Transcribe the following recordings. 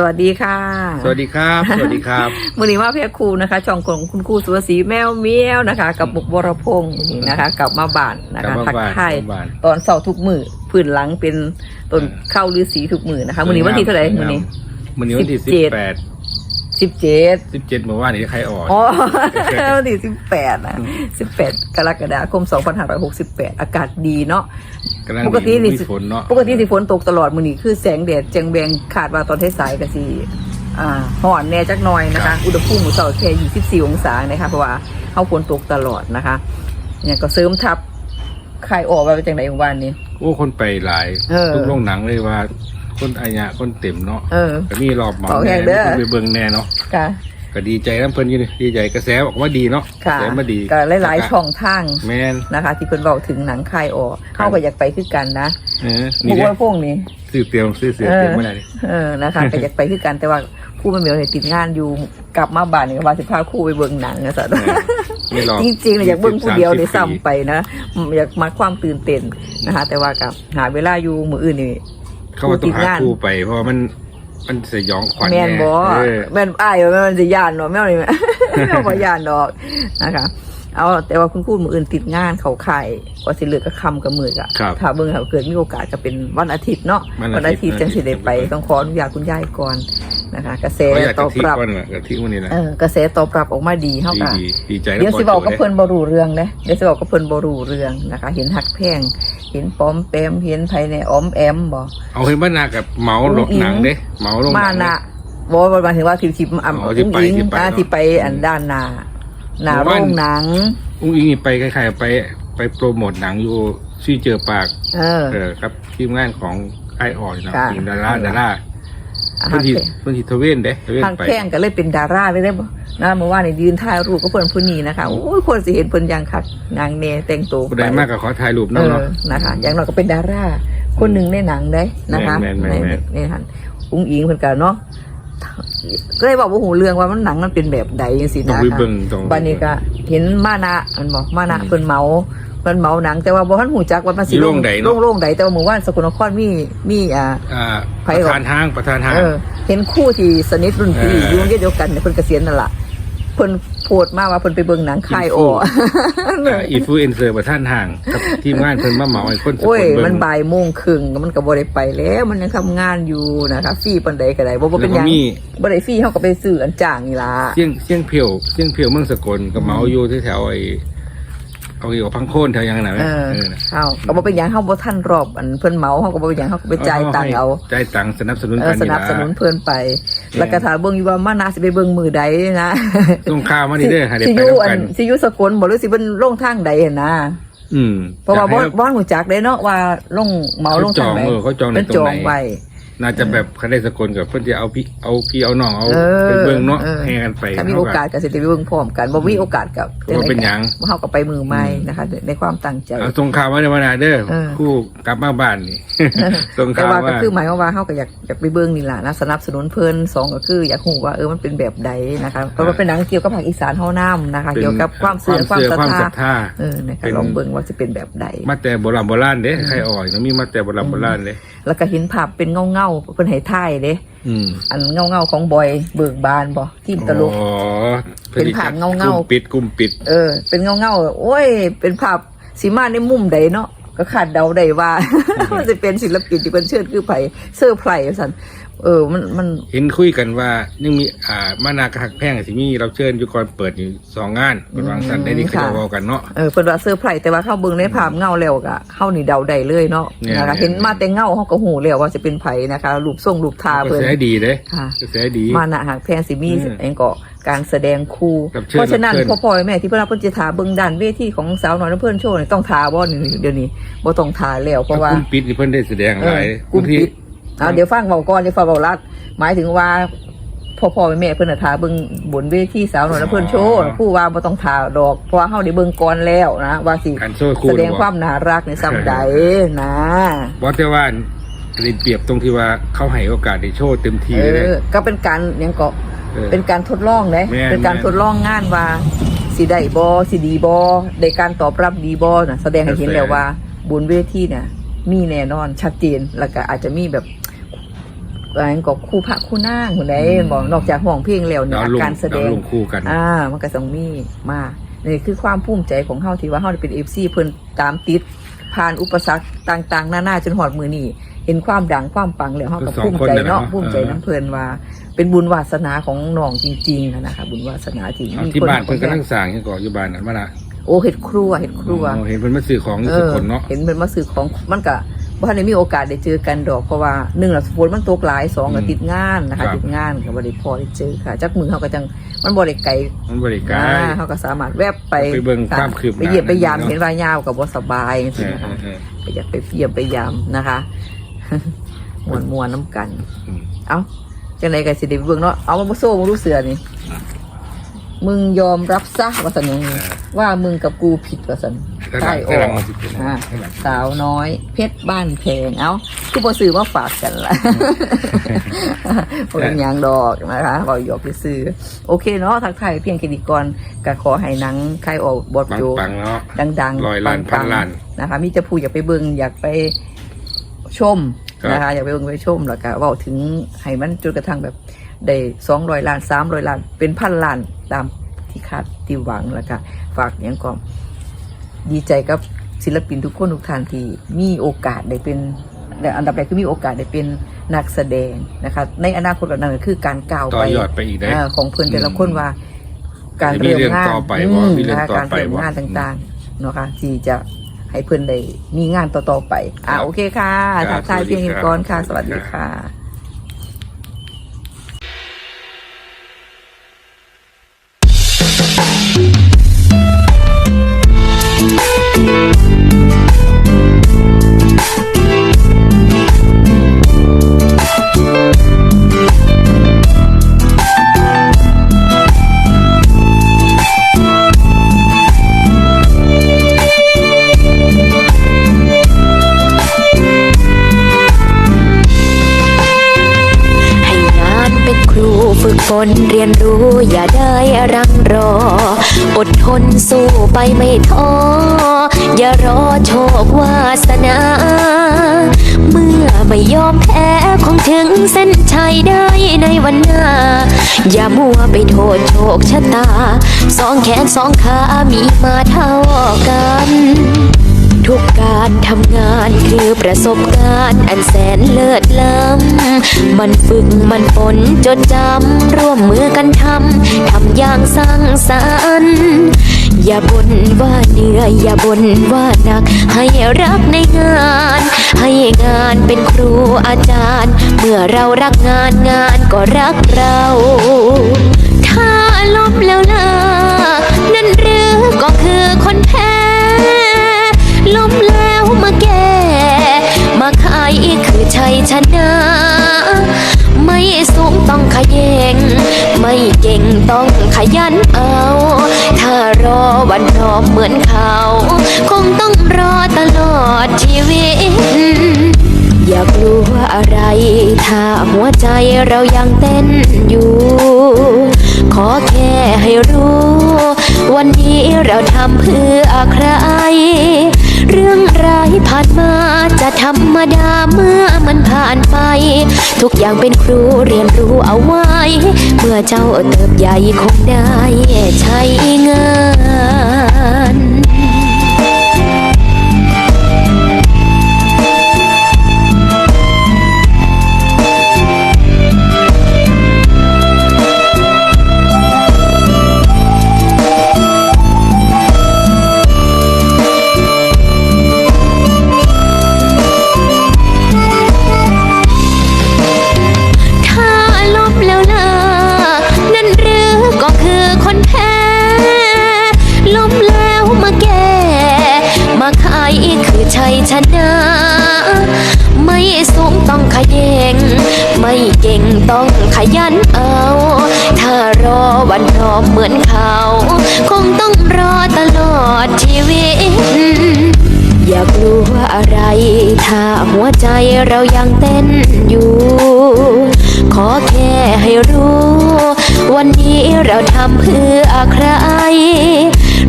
สวัสดีค่ะ สวัสดีครับ สวัสดีครับมือนี้ว่าเพียครูนะคะ ช่องของคุณครูสุวศรีแมวเมียวนะคะ กับบุกบรพงศ์นี่นะคะกลับมาบ้านนะกลัคะบมาทักบ้านทายกลับมาบ้านตอนเสาร์ทุกมือพื้นหลังเป็นต้นอ่าข้าวฤาษีทุกมือนะคะมือนี้วันที่เท่าไหร่มือนี้มือนี้วันที่สิสิบบเจ็ดแปด สิบเจ็ดสิบเจ็ดเมื่อวานนี้ใครออกอ๋อวันที่สิบแปดนะสิบแปดกรกฎาคมสองพันห้าร้อยหกสิบแปดอากาศดีเนาะกำลังปกตินี่มีฝนเนาะปกติสิฝนตกตลอดมือนี้คือแสงแดดแจงแบงขาดว่าตอนท้ายๆก็สิอ่าห่อนแน่จักหน่อยนะคะ อุณหภูมิมื้อเช้าแค่24 องศานะคะเพราะว่าเฮาฝนตกตลอดนะคะเนี่ยก็เสริมทับใครออกว่าเป็นจังได๋ของบ้านนี้โอ้คนไปหลายเออทุกโรงหนังเลยว่า คนอายะคนเต็มเนาะเออ ก็มีรอบเหมาเอาแห้แน่งเด้อ มีคนไปเบิ่งแน่เนาะค่ะ ก็ดีใจน้ำเพิ่นอยี่นี่ดีใจกระแสบอกว่าดีเนาะกค่ะระแสมาดีก็หลายๆช่องทางแมน นะคะ ที่เพิ่นเว้าถึงหนังคายออกครับเฮาก็อยากไปคือกันนะเออบุนี่กเด้ว่าพวกนี้ ซื้อเตรียมซื้อเสียเตรียมเมื่อไหร่ดิเออนะคะก็อยากไปคือกันแต่ว่าครู่แม่เหมียวเนี่ยติดงานอยู่กลับมาบ้านนี่ก็ว่าสิพาครู่ไปเบิ่งหนังนะซะเออไม่รอจริงๆเนี่ยอยากเบิ่งผู้เดียวใน30ซ้ำไปนะอืมอยากมาความตื่นเต้นนะคะ แต่ว่ากับหาเวลาอยู่มืออื่นนี่ เขาว่าต้องหาผู้ติดงานคู่ไป เพราะว่ามันมันสยองขวัญแมนบอเออ แมนอ้ายแม่นจะย่านเนาะแม่นนี่แม่แม่นบ่ย่านดอกนะคะ เอาแต่ว่าคุณครูมืออื่นติดงานเขาไข่กว่าสิเหลือก็คำกับมือกะครับถ้าเบิ่งถ้าเกิดมีโอกาสก็เป็นวันอาทิตย์เนาะวันอาทิตย์จังสิได้ไปต้องขออนุญาตคุณยายก่อนนะคะ กระแสเขาอยากตกะอบทิรับก่อนอะกะทิวันนี้นะเออกระแสตอบรับออกมาดีเฮาดีก็ดีดีใจนะเดี๋ยวสิบอกกับด้เพิ่นบ่รู้เรื่องเด้เดี๋ยวสิบอกกับเพิ่นบ่รู้เรื่องนะคะ เห็นหักแพงเห็นป้อมแปมเห็นภายในอ้อมแอมบ่ เอาเห็นบ้านนากับเหมาลงหนังเด้เหมาลงหมานังนะบ่บ่หมายถึงว่าที่ที่อ่ำอ๋อที่อุ้งไปอิงที่ไปอ่าเนอะที่ไปอันด้านหน้า หน้าผมโรว่างหนัง อุ้งอิงนี่ไปคล้ายๆไปไปโปรโมทหนังอยู่ชื่อเจอปาก เออ เออครับทีมงานของไอออนนะค่ะทีมดาราดาราหัเพิ่นกทีแพงเพิ่นทีทเวนเด้ทเวนหักไปแพงก็เลยเป็นดาราเลยได้บ่นะเมื่อวานนี่ยืนถ่ายรูปกับเพิ่นผู้นี้นะคะ โอ้ยคนสิเห็นเพิ่นอย่างคักนางเนแต่งตัวผู้ใดมากก็ขอถ่ายรูปเอน้องอเนาะ นะคะ อย่างน้อยก็เป็นดารา คนหนึ่งในหนังได้นะคะแม่นแม่ในนแม่นในหันอุ้งอิงเพิ่นก็เนาะ ก็เลยบอกว่าหูเรื่องว่ามันหนังมันเป็นแบบใดจังซี่ต้องนะไปคะเบิ่งตรงบันนี้ก็เห็นมานะมันบอกมานะอืมเพิ่นเมาเพิ่นเมาหนัง แต่ว่าบ่ทันหูจักว่ามันสิอยู่โรงใดเนอะโรงโรงใดแต่ว่าหมู่บ้านสกลนครมีมีอ่า อ่าไผประก่อนธานห้างประธานห้าง เออเห็นคู่ที่สนิทรุ่นพี่เออออยู่โรงเรียนเดียวกันเนี่ยเพิ่นเกษียณนั่นล่ะ เพิ่นโพดมาว่าเพิ่นไปเบิ่งหนังค่ายออินฟูเอนเซอร์ประธานห้างกับทีมงานเพิ่นมาเหมาให้คนสกโอ้ยลเบิ่มันงบ่ายโมงครึ่งมันก็บ่ได้ไปแล้ว มันยังทำงานอยู่นะคะฟรีปานใดก็ได้บ่บ่เป็นหยังแล้วก็มีบ่ได้ฟรีเฮาก็ไปซื้ออันจ้างนี่ล่ะเสียงเสียงเพียวเสียงเพียวเมืองสกลกับเหมาอยู่แถวๆไอ้ เอาอยู่พังโคนแถวยังไงเออเออนะเฮาก็บ่เป็นหยังเฮาบ่ทันรอบอันเพิ่นเมาเฮาก็บ่เป็นหยังเฮาก็ไปจ่ายตังค์เอาจ่ายตังค์สนับสนุนเอกัอนสนับสนุนเพิ่นไป แล้วก็ถามเบิ่งอยู่ว่ามานาสิไปเบิ่งมือใดนะส่งข่าวมานี่เด้อให้ได้สิไปอยู่ด้วยอักันนสิอยู่สกลบ่หรือสิเพิ่นลงทางใดหั่นนะอืมเพราะว่าบ่อยกให้บ่ฮู้จักเด้เนาะว่าลงเหมาลงทางไหนเขาจองเออเขาจองในเพิ่นตรงจอไหนงไว้ น่าจะแบบคันได้สกลกับเพื่อนจะเอาพี่เอาพี่เอาน้องเอาเออไปเบิ่งเนาะเออ แห่กันไปถ้ามีโอกาสก็สิได้ไปเบิ่งพร้อมกันบ่มีโอกาสก็บ่เป็นหยังบ่เฮาก็ไปมือใหม่นะคะ ในความตั้งใจ เอาส่งข่าวมาในวันนาเด้อเออ คู่กลับมาบ้านนี่ ส่งแต่ข่าวว่าก็ว่าคือหมายความว่าเฮาก็อยากอยากไปเบิ่งนี่ล่ะนะสนับสนุนเพิ่นสองก็คืออยากรู้ว่าเออมันเป็นแบบใดนะคะเพราะว่าเป็นหนังเกี่ยวกับภาคอีสานเฮานํนะคะเป็นเกี่ยวกับความเชื่อความศรัทความศรัทธาธา เออนะคะเป็น ลองเบิ่งว่าจะเป็นแบบใด มาแต่โบราณโบราณเด้ใครอ่อยก็มีมาแต่โบราณโบราณเด้ แล้วก็เห็นภาพเป็นเงาๆเพิ่นให้ถ่ายเด้อืมอันเงาๆของบอยเบิกบานบ่ทีมตลก อ๋อเป็นภาพเงาๆกลุ่มปิดกลุ่มปิด เออ เป็นเงาๆโอ้ย เป็นภาพสีมาในมุมใดเนาะก็คาดเดาได้ว่า มันจะเป็นศิลปินที่เป็นเชิดคือไผเสื้อร์ไพรส์สัน เออ มันมัน เห็นคุยกันว่ายังมีอ่ามานากระหักแพงสิมีเราเชิญอยู่ก่อนเปิดอยู่สองงานเป็นวางสันได้นี่เขาจะเว้ากันเนาะ เออเพิ่นว่าเสื้อร์ไพรส์แต่ว่าเข้าเบิ่งในภาพเงาแล้วก็เข้านี่เดาได้เลยเนาะเนี่ยนะคะเนี่ย เห็นมาแต่เงาเฮาก็หูแล้วว่าจะเป็นไผนะคะรูปทรงรูปทากระเพิ่น แสดีเด้ค่ะ กระแสดี มานะหากแพงสิมีอืมเองก็การแสดงคู่ กับเชิญเพราะฉะนั้นกับเชิญ พ่อพ่อแม่ที่เพิ่นว่าเพิ่นจะถาเบิ่งด้านเวทีของสาวน้อยและเพิ่นโชว์นี่ต้องทาบ่นี่เดี๋ยวนี้บ่ต้องทาแล้วเพราะว่า กลุ่มปิดนี่เพิ่นได้แสดงหลายเออกลุ่มปิด เอาเดี๋ยวฟังเบาก่อนเดี๋ยวฟังเบาลัดหมายถึงว่าพ่อพ่อแม่เพิ่นน่ะทาเบิ่งบนเวทีสาวน้อยและเพิ่นโชว์ผู้ว่าบ่ต้องทาดอกเพราะว่าเฮาได้เบิ่งก่อนแล้วนะว่าสิการโซ่คู่แสดงบ่ความน่ารักในซ้ำใดนะบอกแต่ว่าได้เปรียบตรงที่ว่าเขาให้โอกาสได้โชว์เต็มที่เอเลยอก็เป็นการหยังก็เออเป็นการทดลองเด้แม่นเป็นการทดลองงานว่าสิได้บ่สิดีบ่ได้การตอบรับดีบ่น่ะแสดงให้เห็นแล้วว่าบนเวทีเนี่ย มีแน่นอนชัดเจนแล้วก็อาจจะมีแบบอะไรก็คู่พระคู่นางคนใดบอกนอกจากห้องเพลงแล้วเนี่ยเอาลงการแสดเอางลงคู่กันอ่ามันก็ต้องมีมานี่คือความภูมิใจของเฮาที่ว่าเฮาได้เป็น FC เพิ่นตามติดผ่านอุปสรรคต่าง ๆ นานาจนหอดมือนี่เห็นความดังความปังแล้วเฮาก็สองภูมิคนใจเนี่ยเนาะเนาะภูมิใจเออน้ำเพิ่นว่า เป็นบุญวาสนาของน้องจริงๆนะนะคะบุญวาสนาที่เอามีที่คนบ้านเพิ่นกำลังสร้างให้ก่อนอยู่บ้านนั่นมาละ โอ้เฮ็ดครัวเฮ็ดครัวอ๋อเห็นเพิ่นมาซื้อของอยู่เอสุอคนเนาะ เห็นเป็นมาซื้อของมันก็บ่ทันได้มีโอกาสได้เจอกันดอกเพราะว่าหนึ่งละฝนมันตกหลายสองก็ติดงานนะคะติดงานก็บ่ได้พอได้เจอค่ะจักมือเฮาก็จังมันบ่ได้ไกลมันบริการอ่าเขาก็สามารถแวบไปไปเบิ่งความคืบหน้าไปเยี่ยมไปยามเนอะ เห็นว่ายาวกับว่าสบายจเอริงอๆนะคะ เออ ไปอยากไปเยี่ยมไปยามนะคะ มวนมวนๆน้ำกัน อืม เอ้าจังไหนกันสิเดเบิ่งเนาะเอามาบ่โซ่มารู้เสือนี่ มึงยอมรับซะว่าสันอย่างนี้ว่ามึงกับกูผิดว่าสันแล้วหลัใช่งอแล้วหลัองกมันสิเป็นอ่าให้หลังสาวน้อย เพชรบ้านแพงเอ้าคือบ่ซื้อมาฝากกันละเป็นหยังดอกนะคะบอกหยอกซื้อๆโอเคเนาะทักทายเพียงแค่นี้ก่อนก็ขอให้หนังใครออกบทปังโจปังๆเนาะดังๆร้อยล้านปังๆพันล้านนะคะมีจะพูดอยากไปเบิ่งอยากไปชมครับนะคะอยากไปเบิ่งไปชมแล้วก็เว่าถึงให้มันจนกระทั่งแบบ ได้สองร้อยล้านสามร้อยล้าน เป็นพันล้านตามที่คาดที่หวังแล้วก็ฝากอย่างก่อนดีใจกับศิลปินทุกคนทุกท่านที่มีโอกาสได้เป็นแต่อันดับแรกคือมีโอกาสได้เป็นนักแสดงนะคะในอนาคตแบบนั้นก็คือการก้าวต่ไปอยอดไปอีกได้อ่าของเพื่อนแต่ละคนว่าการมีเริ่มเรื่องงานต่อไปอืบ่มมีเรื่องนะคะต่อการไปเริ่มบ่งานต่างๆเนาะค่ะที่จะให้เพื่อนได้มีงานต่อๆไป อ่าครับโอเคค่ะครัทับกทายสวัสดีเพียงครับก่อนค่ะ สวัสดีครับค่ะ ฝึกฝนเรียนรู้อย่าได้รังรอ อดทนสู้ไปไม่ท้อ อย่ารอโชควาสนา เมื่อไม่ยอมแพ้คงถึงเส้นชัยได้ในวันหน้า อย่ามัวไปโทษโชคชะตา สองแขนสองขามีมาท การทำงานคือประสบการณ์อันแสนเลิศล้ำ มันฝึกมันฝนจดจำร่วมมือกันทำ ทำอย่างสร้างสรรค์อย่าบ่นว่าเหนื่อยอย่าบ่นว่าหนัก ให้รักในงาน ให้งานเป็นครูอาจารย์ เมื่อเรารักงานงานก็รักเรา ถ้าล้มแล้วล่ะนั่นหรือก็คือคนแพ้ ล้มแล้วมาแก้มาขายคือชัยชนะ ไม่สูงต้องขยงไม่เก่งต้องขยันเอา ถ้ารอวันร้อมเหมือนเขา คงต้องรอตลอดชีวิต อย่ากลัวอะไร ถ้าหัวใจเรายังเต้นอยู่ ขอแค่ให้รู้ วันนี้เราทำเพื่อใคร เรื่องร้ายผ่านมาจะธรรมดาเมื่อมันผ่านไป ทุกอย่างเป็นครูเรียนรู้เอาไว้ เมื่อเจ้าเติบใหญ่คงได้ใช้งาน ชัยชนะ ไม่สูงต้องขยงไม่เก่งต้องขยันเอา ถ้ารอวันร้อมเหมือนเขา คงต้องรอตลอดชีวิต อย่ากลัวอะไร ถ้าหัวใจเรายังเต้นอยู่ ขอแค่ให้รู้ วันนี้เราทำเพื่อใคร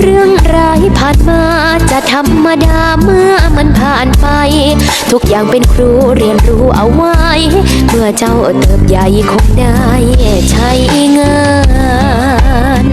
เรื่องร้ายผ่านมาจะธรรมดาเมื่อมันผ่านไป ทุกอย่างเป็นครูเรียนรู้เอาไว้ เมื่อเจ้าเติบใหญ่คงได้ใช้งาน